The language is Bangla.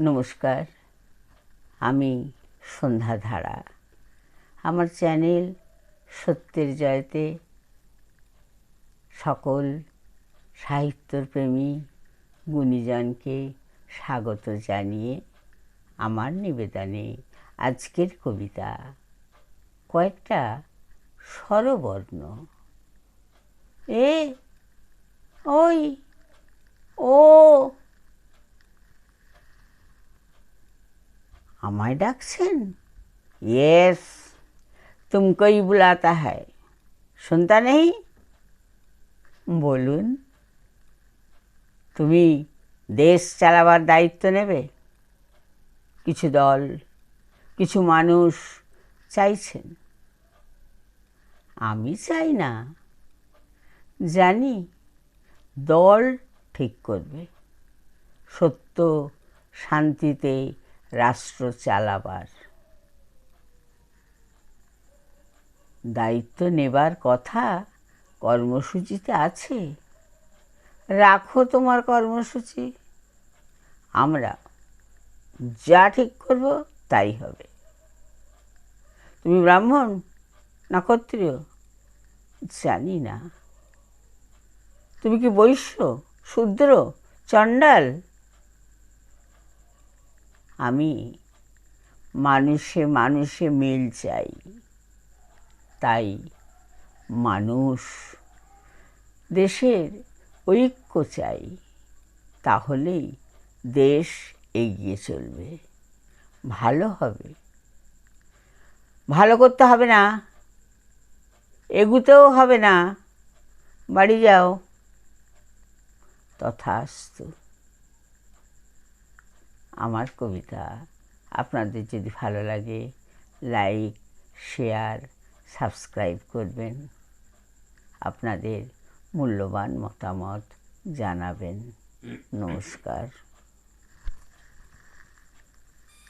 নমস্কার, আমি সন্ধ্যাধারা আমার চ্যানেল সত্যের জয়তে সকল সাহিত্যপ্রেমী গুণীজনকে স্বাগত জানিয়ে আমার নিবেদনে আজকের কবিতা কয়েকটা স্বরবর্ণ। এ, ওই আমায় ডাকছেন? ইয়েস তুমকোই বুলাতা হ্যায় শুনতা নেই? বলুন, তুমি দেশ চালাবার দায়িত্ব নেবে? কিছু দল, কিছু মানুষ চাইছেন। আমি চাই না। জানি দল ঠিক করবে। সত্য শান্তিতে রাষ্ট্র চালাবার। দায়িত্ব নেবার কথা কর্মসূচিতে আছে। রাখো তোমার কর্মসূচি। আমরা যা ঠিক করব তাই হবে। তুমি ব্রাহ্মণ না ক্ষত্রিয়? জানি না। তুমি কি বৈশ্য, শূদ্র, চণ্ডাল? আমি মানুষে মানুষে মিল চাই। তাই মানুষ দেশের ঐক্য চাই, তাহলেই দেশ এগিয়ে চলবে। ভালো হবে। ভালো করতে হবে না। এগুতেও হবে না। বাড়ি যাও। তথাস্তু। আমার কবিতা। আপনাদের যদি ভালো লাগে লাইক শেয়ার সাবস্ক্রাইব করবেন। আপনাদের মূল্যবান মতামত জানাবেন। নমস্কার।